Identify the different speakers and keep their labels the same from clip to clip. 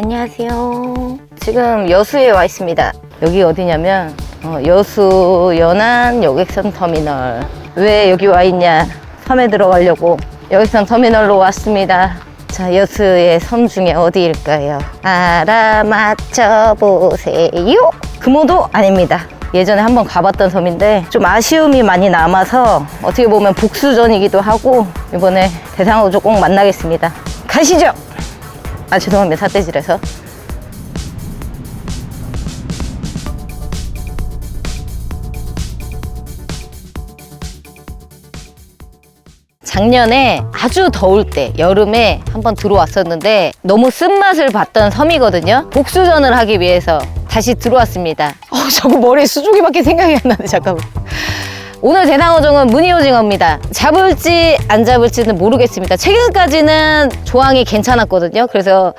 Speaker 1: 안녕하세요. 지금 여수에 와 있습니다. 여기 어디냐면 어, 여수 연안 여객선 터미널. 왜 여기 와 있냐? 섬에 들어가려고 여객선 터미널로 왔습니다. 자, 여수의 섬 중에 어디일까요? 알아맞혀 보세요. 금호도 아닙니다. 예전에 한번 가봤던 섬인데 좀 아쉬움이 많이 남아서 어떻게 보면 복수전이기도 하고 이번에 대상호조 꼭 만나겠습니다. 가시죠. 아 죄송합니다. 사태질에서. 작년에 아주 더울 때 여름에 한번 들어왔었는데 너무 쓴맛을 봤던 섬이거든요. 복수전을 하기 위해서 다시 들어왔습니다. 어 자꾸 머리에 수족이밖에 생각이 안 나네 잠깐만 오늘 대상어종은 무늬오징어입니다. 잡을지 안 잡을지는 모르겠습니다. 최근까지는 조항이 괜찮았거든요. 그래서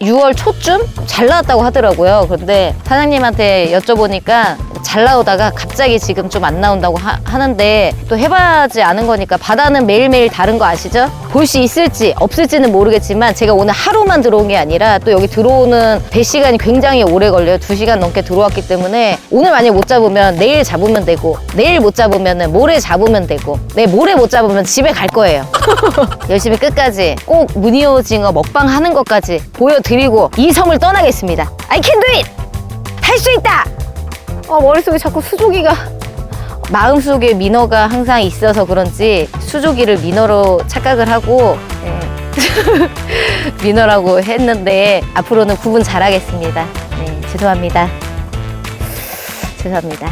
Speaker 1: 6월 초쯤 잘 나왔다고 하더라고요. 그런데 사장님한테 여쭤보니까 잘 나오다가 갑자기 지금 좀 안 나온다고 하, 하는데 또 해봐지 않은 거니까 바다는 매일매일 다른 거 아시죠? 볼 수 있을지 없을지는 모르겠지만 제가 오늘 하루만 들어온 게 아니라 또 여기 들어오는 배 시간이 굉장히 오래 걸려요. 2시간 넘게 들어왔기 때문에 오늘 만약 못 잡으면 내일 잡으면 되고 내일 못 잡으면 모레 잡으면 되고 네 모레 못 잡으면 집에 갈 거예요. 열심히 끝까지 꼭 무늬오징어 먹방 하는 것까지 보여드리고 이 섬을 떠나겠습니다. I can do it! 할 수 있다! 어, 머릿속에 자꾸 수조기가 마음속에 민어가 항상 있어서 그런지 수조기를 민어로 착각을 하고 네. 민어라고 했는데 앞으로는 구분 잘하겠습니다. 네, 죄송합니다. 죄송합니다.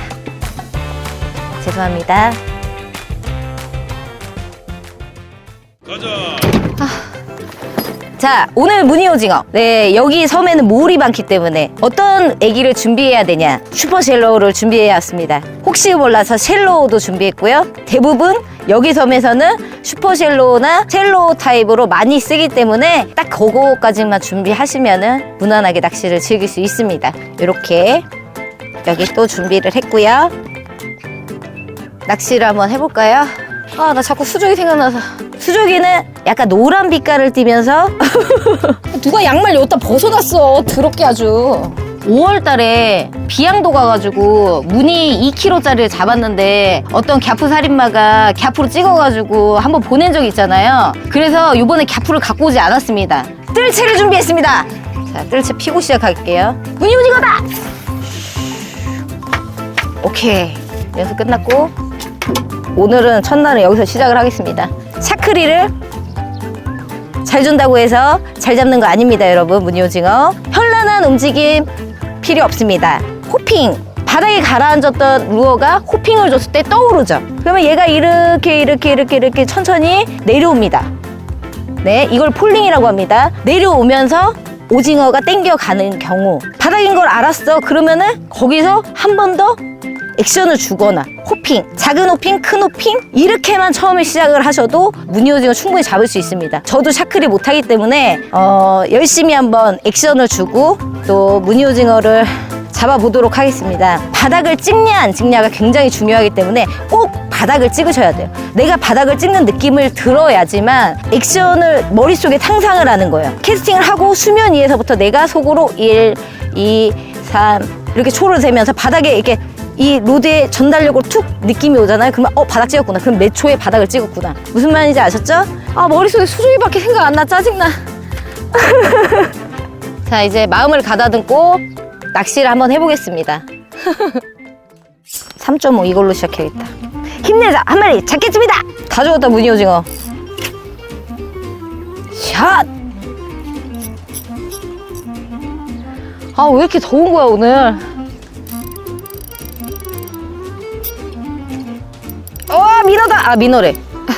Speaker 1: 죄송합니다. 자, 오늘 무늬오징어. 네, 여기 섬에는 모울이 많기 때문에 어떤 애기를 준비해야 되냐? 슈퍼쉘로우를 준비해야 왔습니다. 혹시 몰라서 쉘로우도 준비했고요. 대부분 여기 섬에서는 슈퍼쉘로우나 쉘로우 타입으로 많이 쓰기 때문에 딱 그거까지만 준비하시면은 무난하게 낚시를 즐길 수 있습니다. 이렇게 여기 또 준비를 했고요. 낚시를 한번 해볼까요? 아, 나 자꾸 수족이 생각나서. 수족이는 약간 노란 빛깔을 띠면서 누가 양말 여기다 벗어놨어. 더럽게 아주. 5월 달에 비양도 가가지고 무늬 2kg짜리를 잡았는데 어떤 갸프 살인마가 갸프로 찍어가지고 한번 보낸 적이 있잖아요. 그래서 이번에 갸프를 갖고 오지 않았습니다. 뜰채를 준비했습니다. 자, 뜰채 피고 시작할게요. 무늬 오징어다! 오케이. 연습 끝났고 오늘은 첫날은 여기서 시작을 하겠습니다. 샤크리를 잘 준다고 해서 잘 잡는 거 아닙니다, 여러분. 무늬오징어. 현란한 움직임 필요 없습니다. 호핑. 바닥에 가라앉았던 루어가 호핑을 줬을 때 떠오르죠. 그러면 얘가 이렇게 이렇게 이렇게 이렇게 천천히 내려옵니다. 네, 이걸 폴링이라고 합니다. 내려오면서 오징어가 땡겨가는 경우 바닥인 걸 알았어. 그러면은 거기서 한 번 더 액션을 주거나 호핑, 작은 호핑, 큰 호핑 이렇게만 처음에 시작을 하셔도 무늬오징어 충분히 잡을 수 있습니다. 저도 샤크리 못하기 때문에 어, 열심히 한번 액션을 주고 또 무늬오징어를 잡아보도록 하겠습니다. 바닥을 찍냐 안 찍냐가 굉장히 중요하기 때문에 꼭 바닥을 찍으셔야 돼요. 내가 바닥을 찍는 느낌을 들어야지만 액션을 머릿속에 상상을 하는 거예요. 캐스팅을 하고 수면 위에서부터 내가 속으로 1, 2, 3 이렇게 초를 세면서 바닥에 이렇게 이 로드의 전달력으로 툭 느낌이 오잖아요. 그러면 어 바닥 찍었구나. 그럼 몇 초에 바닥을 찍었구나. 무슨 말인지 아셨죠? 아 머릿속에 수족이밖에 생각 안 나 짜증나. 자 이제 마음을 가다듬고 낚시를 한번 해보겠습니다. 3.5 이걸로 시작해야겠다. 힘내자 한 마리 잡겠습니다. 가져왔다 무늬 오징어. 샷. 아 왜 이렇게 더운 거야 오늘? 아 민어래.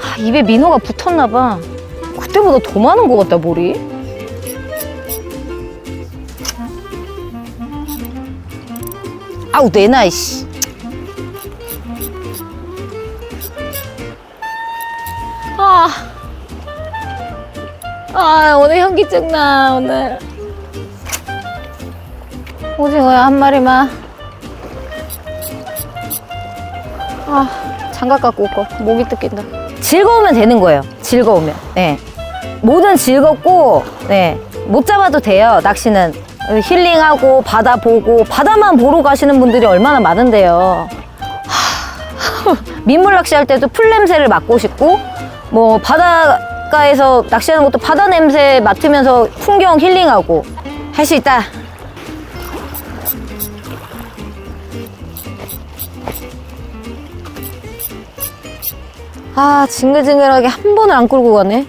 Speaker 1: 아, 입에 민어가 붙었나 봐. 그때보다 더 많은 것 같다 머리. 아우 내나 이씨. 아. 아 오늘 현기증 나 오늘. 오징어야 한 마리만. 아 장갑 갖고 올 걸. 목이 뜯긴다. 즐거우면 되는 거예요. 즐거우면. 네. 뭐든 즐겁고, 네. 못 잡아도 돼요. 낚시는 힐링하고 바다 보고 바다만 보러 가시는 분들이 얼마나 많은데요. 하, 민물 낚시할 때도 풀 냄새를 맡고 싶고 뭐 바닷가에서 낚시하는 것도 바다 냄새 맡으면서 풍경 힐링하고 할 수 있다. 아 징글징글하게 한 번을 안 끌고 가네.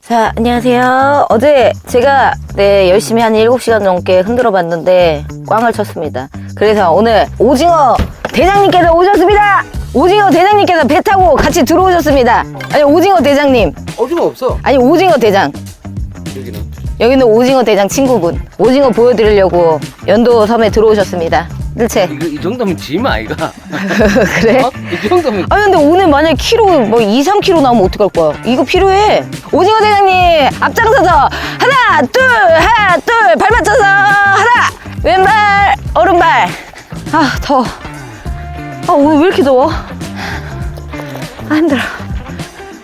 Speaker 1: 자, 안녕하세요. 어제 제가 네, 열심히 한 7시간 넘게 흔들어 봤는데 꽝을 쳤습니다. 그래서 오늘 오징어 대장님께서 오셨습니다. 오징어 대장님께서 배 타고 같이 들어오셨습니다. 아니, 오징어 대장님.
Speaker 2: 오징어 없어
Speaker 1: 아니, 오징어 대장.
Speaker 2: 여기는
Speaker 1: 여기는 오징어 대장 친구분. 오징어 보여드리려고 연도 섬에 들어오셨습니다. 일체.
Speaker 2: 이거 이 정도면 짐 아이가
Speaker 1: 그래?
Speaker 2: 어? 이 정도면
Speaker 1: 아니 근데 오늘 만약에 키로 뭐 2, 3kg 나오면 어떡할 거야? 이거 필요해. 오징어 대장님 앞장서서 하나 둘 하나 둘 발 맞춰서 하나 왼발 오른발 아 더워 아 오늘 왜 이렇게 더워? 아 힘들어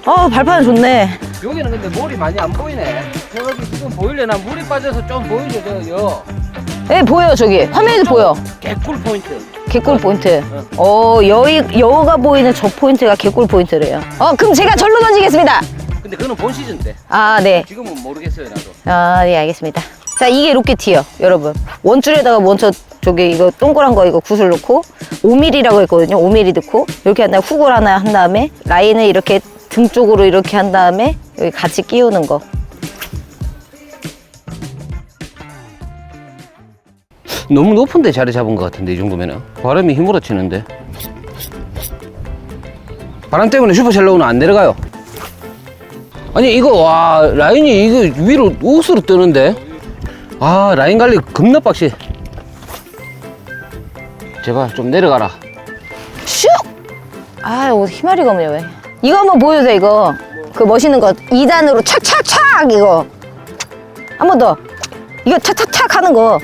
Speaker 1: 아 발판은 좋네
Speaker 2: 여기는 근데 물이 많이 안 보이네 저기 지금 보일래나 물이 빠져서 좀 보이죠 저요
Speaker 1: 네 보여 저기. 화면에도 보여.
Speaker 2: 개꿀 포인트.
Speaker 1: 개꿀 포인트. 어 여기 여가 보이는 저 포인트가 개꿀 포인트래요. 어 그럼 제가 절로 던지겠습니다.
Speaker 2: 근데 그거는 본 시즌 때
Speaker 1: 아 네.
Speaker 2: 지금은 모르겠어요 나도.
Speaker 1: 아, 네, 알겠습니다. 자, 이게 로켓티어, 여러분. 원줄에다가 먼저 저기 이거 동그란 거 이거 구슬 넣고 5mm라고 했거든요. 5mm 넣고. 이렇게 한 다음에 훅을 하나 한 다음에 라인을 이렇게 등 쪽으로 이렇게 한 다음에 여기 같이 끼우는 거.
Speaker 2: 너무 높은데 자리 잡은 것 같은데 이 정도면은 바람이 힘으로 치는데 바람 때문에 슈퍼셀러는 안 내려가요 아니 이거 와 라인이 이거 위로 우스로 뜨는데 아 라인 관리 겁나 빡시 제발 좀 내려가라
Speaker 1: 슉! 아, 이거 희마리가 없네, 왜. 이거 한번 보여주세요, 이거. 그 멋있는 거. 2단으로 착착착! 이거. 한 번 더. 이거 착착착 하는 거.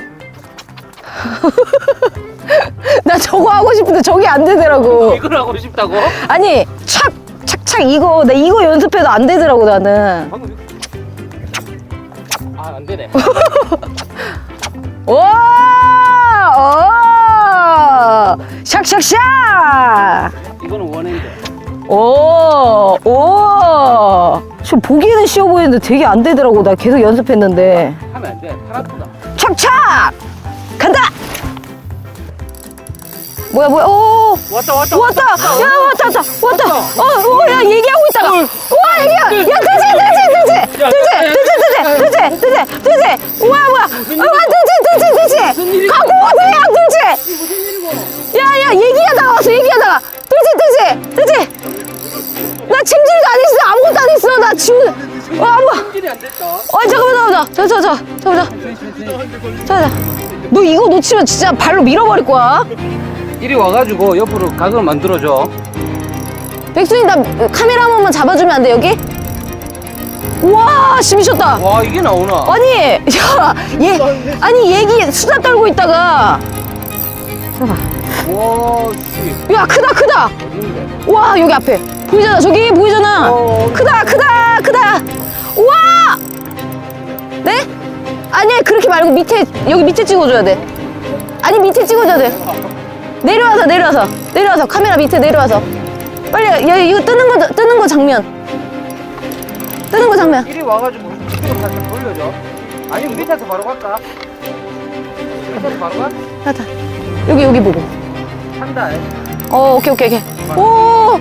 Speaker 1: 나 저거 하고 싶은데 저게 안 되더라고.
Speaker 2: 이걸 하고 싶다고?
Speaker 1: 아니 착 착착 이거 나 이거 연습해도 안 되더라고 나는.
Speaker 2: 방금 아 안 되네.
Speaker 1: 와 오! 샥샥샥!
Speaker 2: 이거는 원핸드.
Speaker 1: 오 오! 지금 보기에는 쉬워 보이는데 되게 안 되더라고. 나 계속 연습했는데.
Speaker 2: 하면 안 돼. 팔 아프다.
Speaker 1: 착착 간다 뭐야 뭐야 오
Speaker 2: 왔다 왔다
Speaker 1: 왔다! 야, 왔다, 왔다! 왔다! 어, 어, 야, 얘기하고 있다가! 와, 얘기야! 야, 뜨지, 뜨지, 뜨지! 뜨지, 뜨지, 뜨지, 뜨지, 뜨지, 뜨지! 우와, 뭐야! 아, 뜨지, 뜨지, 뜨지! 갖고 오세요, 뜨지! 야, 야, 얘기하다가 왔어, 얘기하다가! 뜨지, 뜨지, 뜨지! 나 침질도 안 했어, 아무것도 안 했어, 나 지금, 와, 뭐.
Speaker 2: 됐다
Speaker 1: 어, 잠깐만, 잠깐만, 저, 저, 저, 저. 너 이거 놓치면 진짜 발로 밀어버릴 거야.
Speaker 2: 이리 와가지고 옆으로 각을 만들어줘
Speaker 1: 백순이 나 카메라 한 번만 잡아주면 안 돼 여기? 우와 씨 미쳤다
Speaker 2: 와 이게 나오나
Speaker 1: 아니 야 얘 아니 얘기 수다 떨고 있다가
Speaker 2: 와씨
Speaker 1: 야 크다 크다. 와 여기 앞에. 보이잖아 저기 보이잖아.
Speaker 2: 어.
Speaker 1: 크다 크다 크다. 우와! 네? 아니 그렇게 말고 밑에 여기 밑에 찍어줘야 돼. 아니 밑에 찍어줘야 돼. 내려와서 내려와서. 내려와서 카메라 밑에 내려와서. 빨리 야 이거 뜨는 거 뜨는 거 장면. 뜨는 거 장면.
Speaker 2: 이리 와가지고 이쪽으로 살짝 돌려줘. 아니면 밑에서 바로 갈까? 밑에서 바로 가?
Speaker 1: 나다. 여기 여기 보고.
Speaker 2: 한다
Speaker 1: 어 오케이 오케이 오케이 오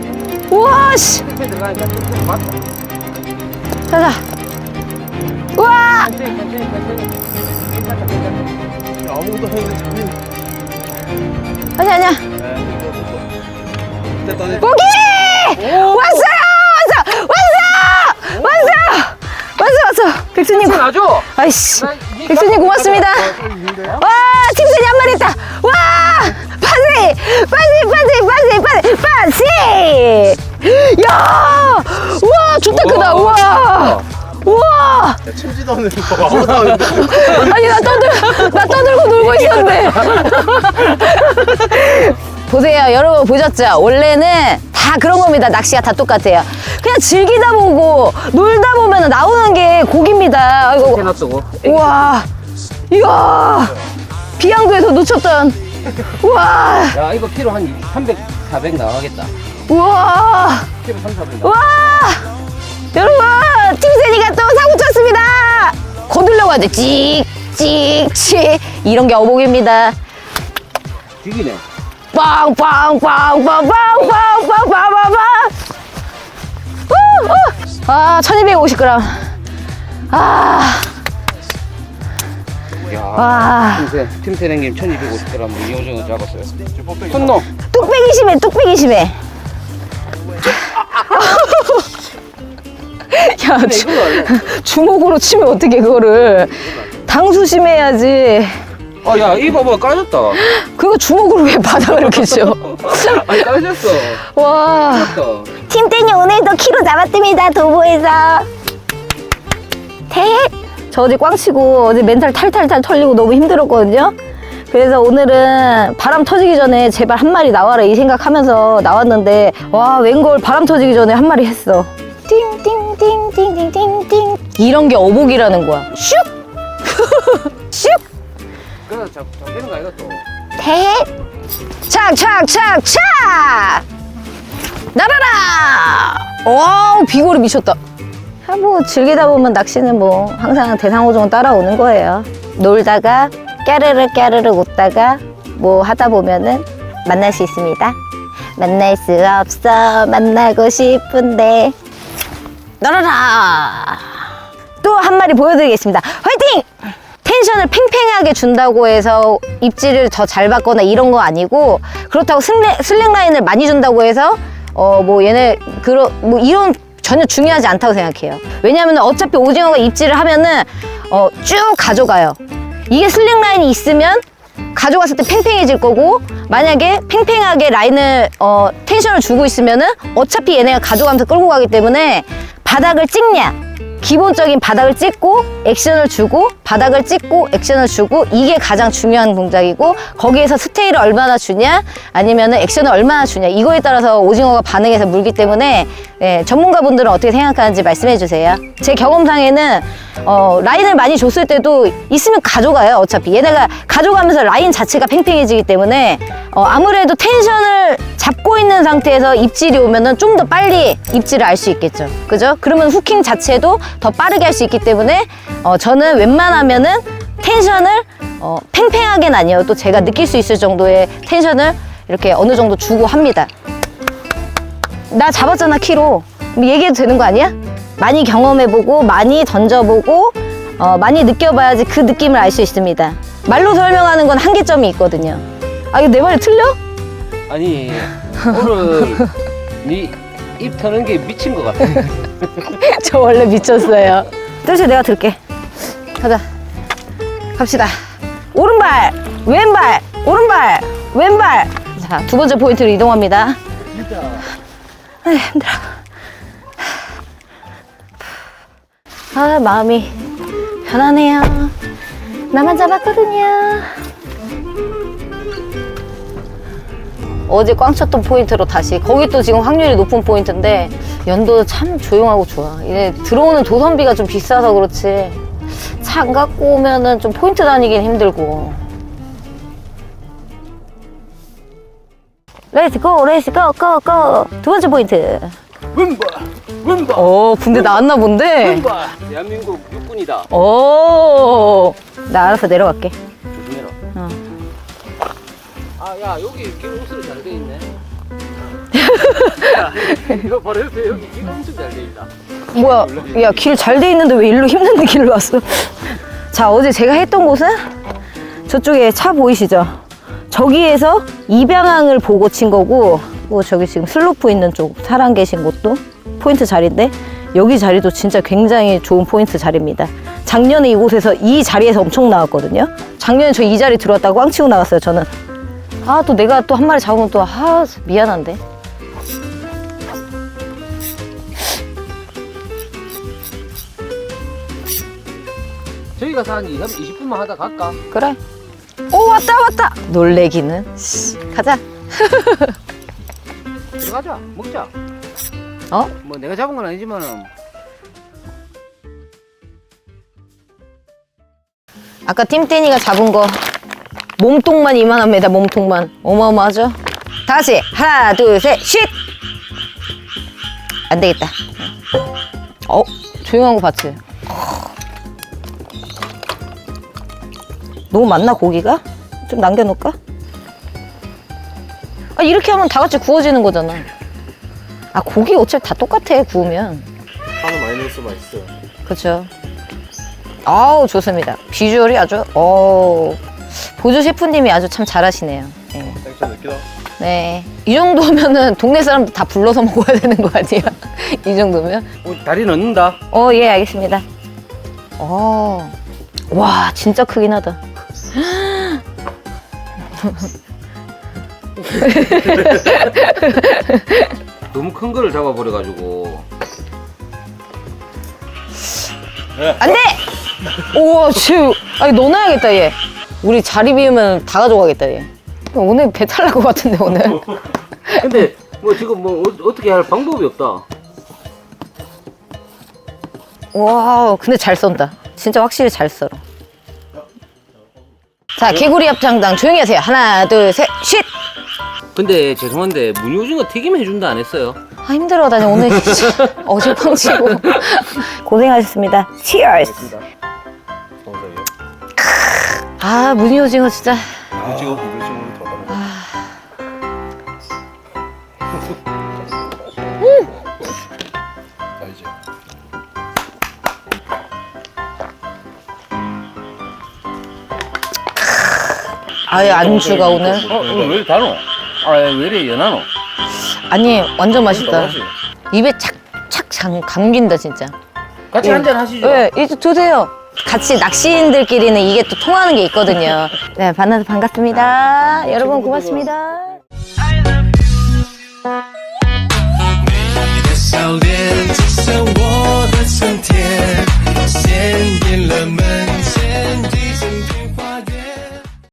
Speaker 1: 우와 씨
Speaker 2: 밑에 들어가니까 좀 맞다
Speaker 1: 자자 우와
Speaker 2: 천천히 천천히 천천히 괜찮다 괜찮다 아무것도 하는데 잡히는
Speaker 1: 아니 아니야
Speaker 2: 됐다
Speaker 1: 고기 왔어요 왔어 왔어 왔어 왔어 왔어 백수님 고-
Speaker 2: 놔줘
Speaker 1: 아이씨 백수님 고맙습니다 와 팀선이 한 마리 있다 와 파지 파지 파지 파지 파지 파지 야와 좋다 크다 우와 우와
Speaker 3: 침지도 않는 거 아무도 안 했는데
Speaker 1: 아니 나 떠들 나 떠들고 놀고 있었는데 보세요 여러분 보셨죠 원래는 다 그런 겁니다. 낚시가 다 똑같아요. 그냥 즐기다 보고 놀다 보면 나오는 게 고기입니다. 아이고.
Speaker 2: 해놨다고.
Speaker 1: 우와. 이야. 비양도에서 놓쳤던. 우와.
Speaker 2: 야, 이거 키로 한 300, 400 나가겠다.
Speaker 1: 우와.
Speaker 2: 키로 3, 400 나가.
Speaker 1: 우와. 여러분, 팀세니가 또 사고 쳤습니다. 거들려고 하죠. 찍, 찍, 찍. 이런 게 어복입니다.
Speaker 2: 죽이네.
Speaker 1: 빵 빵 빵 빵 빵 빵 빵 빵 빵 빵. 우, 우. 아, 1250g. 아,
Speaker 2: 야.
Speaker 1: 와.
Speaker 2: 팀세, 팀세랭님 1250g 이호정을 잡았어요. 손놈.
Speaker 1: 뚝배기 심해, 뚝배기 심해. 야, 주? 주먹으로 치면 어떻게 그거를. 당수 심해야지.
Speaker 2: 아, 야, 이거 봐봐, 까졌다.
Speaker 1: 그거 주먹으로 왜 바닥을 이렇게 쳐?
Speaker 2: 아니, 까졌어.
Speaker 1: 와. 팀땡이 오늘도 키로 잡았습니다 도보에서 태! 저 어제 꽝치고 어제 멘탈 탈탈탈 털리고 너무 힘들었거든요 그래서 오늘은 바람 터지기 전에 제발 한 마리 나와라 이 생각하면서 나왔는데 와 웬걸 바람 터지기 전에 한 마리 했어 띵띵띵띵띵띵띵 이런 게 어복이라는 거야 슉! 슉!
Speaker 2: 그래서 잡, 잡히는 거 아니야, 또?
Speaker 1: 태! 착착착착! 날아라! 와 비골이 미쳤다. 아, 뭐 즐기다 보면 낚시는 뭐 항상 대상호종은 따라오는 거예요. 놀다가 까르르 까르르 웃다가 뭐 하다 보면은 만날 수 있습니다. 만날 수 없어 만나고 싶은데 날아라! 또 한 마리 보여드리겠습니다. 화이팅! 텐션을 팽팽하게 준다고 해서 입질을 더 잘 받거나 이런 거 아니고 그렇다고 슬랭, 슬랭 라인을 많이 준다고 해서 어 뭐 얘네 그런 뭐 이런 전혀 중요하지 않다고 생각해요. 왜냐하면 어차피 오징어가 입질을 하면은 어 쭉 가져가요. 이게 슬랭 라인이 있으면 가져갔을 때 팽팽해질 거고 만약에 팽팽하게 라인을 어, 텐션을 주고 있으면은 어차피 얘네가 가져가면서 끌고 가기 때문에 바닥을 찍냐 기본적인 바닥을 찍고 액션을 주고 바닥을 찍고 액션을 주고 이게 가장 중요한 동작이고 거기에서 스테이를 얼마나 주냐 아니면 액션을 얼마나 주냐 이거에 따라서 오징어가 반응해서 물기 때문에 예, 전문가분들은 어떻게 생각하는지 말씀해 주세요. 제 경험상에는 어, 라인을 많이 줬을 때도 있으면 가져가요 어차피. 얘네가 가져가면서 라인 자체가 팽팽해지기 때문에 어, 아무래도 텐션을 잡고 있는 상태에서 입질이 오면은 좀 더 빨리 입질을 알 수 있겠죠. 그죠? 그러면 후킹 자체도 더 빠르게 할 수 있기 때문에 어, 저는 웬만하면은 텐션을 어, 팽팽하게는 아니어도 제가 느낄 수 있을 정도의 텐션을 이렇게 어느 정도 주고 합니다. 나 잡았잖아 키로. 뭐 얘기해도 되는 거 아니야? 많이 경험해보고 많이 던져보고 어, 많이 느껴봐야지 그 느낌을 알 수 있습니다. 말로 설명하는 건 한계점이 있거든요. 아 이거 내 말이 틀려?
Speaker 2: 아니, 오늘 니입 터는 게 미친 것 같아.
Speaker 1: 저 원래 미쳤어요. 뜻이 내가 들게. 가자. 갑시다. 오른발 왼발 오른발 왼발. 자 두 번째 포인트로 이동합니다. 아 힘들어 아 마음이 편하네요. 나만 잡았거든요. 어제 꽝 쳤던 포인트로 다시 거기 또 지금 확률이 높은 포인트인데 연도 참 조용하고 좋아. 이제 들어오는 도선비가 좀 비싸서 그렇지. 차 안 갖고 오면은 좀 포인트 다니긴 힘들고. 렛츠고 렛츠고 고고. 두 번째 포인트.
Speaker 2: 왼발, 왼발,
Speaker 1: 오 군대 나왔나 본데
Speaker 2: 왼발. 대한민국 육군이다.
Speaker 1: 오 나 알아서 내려갈게
Speaker 2: 조심해라.
Speaker 1: 어.
Speaker 2: 아, 야, 여기 길 옷으로 잘돼 있네. 야, 이거 바로 옆에 여기 길 엄청 잘돼 있다.
Speaker 1: 뭐야 야 길 잘 돼 있는데 왜 일로 힘든 길로 왔어 자 어제 제가 했던 곳은 저쪽에 차 보이시죠 저기에서 이방향을 보고 친 거고 뭐 저기 지금 슬로프 있는 쪽 사람 계신 곳도 포인트 자리인데 여기 자리도 진짜 굉장히 좋은 포인트 자리입니다 작년에 이곳에서 이 자리에서 엄청 나왔거든요 작년에 저 이 자리 들어왔다고 꽝 치고 나왔어요 저는 아 또 내가 또 한 마리 잡으면 또 아 미안한데
Speaker 2: 저희 가서 한 2, 20분만 하다 갈까?
Speaker 1: 그래. 오 왔다 왔다. 놀래기는. 씨, 가자.
Speaker 2: 들어가자 먹자
Speaker 1: 어?
Speaker 2: 뭐 내가 잡은 건 아니지만은
Speaker 1: 아까 팀떼니가 잡은 거 몸통만 이만합니다. 몸통만 어마어마하죠. 다시 하나 둘셋 쉿. 안 되겠다. 어 조용한 거 봤지? 너무 많나 고기가? 좀 남겨놓을까? 아 이렇게 하면 다 같이 구워지는 거잖아. 아 고기 어차피 다 똑같아 구우면.
Speaker 3: 파는 마요네즈 맛있어요.
Speaker 1: 그렇죠. 아우 좋습니다. 비주얼이 아주 어 보조 셰프님이 아주 참 잘하시네요. 네.
Speaker 3: 액션 느끼다.
Speaker 1: 네. 이 정도면은 동네 사람들 다 불러서 먹어야 되는 거 아니야? 이 정도면?
Speaker 2: 어, 다리 넣는다
Speaker 1: 어, 예, 알겠습니다. 어. 와, 진짜 크긴 하다.
Speaker 2: 너무 큰 거를 잡아버려가지고
Speaker 1: 안 돼! 우와, 씨. 아니, 넣어놔야겠다, 얘. 우리 자리 비우면 다 가져가겠다, 얘. 오늘 배탈 날 것 같은데, 오늘.
Speaker 2: 근데 뭐 지금 뭐 어, 떻게할 방법이 없다
Speaker 1: 와, 근데 잘 쏜다. 진짜 확실히 잘 썰어. 자, 개구리 합창당 조용히 하세요. 하나, 둘, 셋, 쉿!
Speaker 2: 근데 죄송한데 무늬오징어 튀김 해준다 안 했어요
Speaker 1: 아, 힘들어. 나 오늘 진짜 어질팡치고. 고생하셨습니다. Cheers!
Speaker 3: 정석이요.
Speaker 1: 아, 무늬 오징어 진짜.
Speaker 3: 이거 찍으면 더 다른. 알지.
Speaker 1: 아예 안주가 오늘.
Speaker 2: 어왜 다노? 아왜 이래 연하노?
Speaker 1: 아니 완전 맛있다. 입에 착착 잠, 감긴다 진짜.
Speaker 2: 같이
Speaker 1: 예.
Speaker 2: 한잔 하시죠.
Speaker 1: 네, 이제 드세요. 같이 낚시인들끼리는 이게 또 통하는 게 있거든요. 네, 만나서 반갑습니다. 아, 아 여러분 고맙습니다. Sau đêm.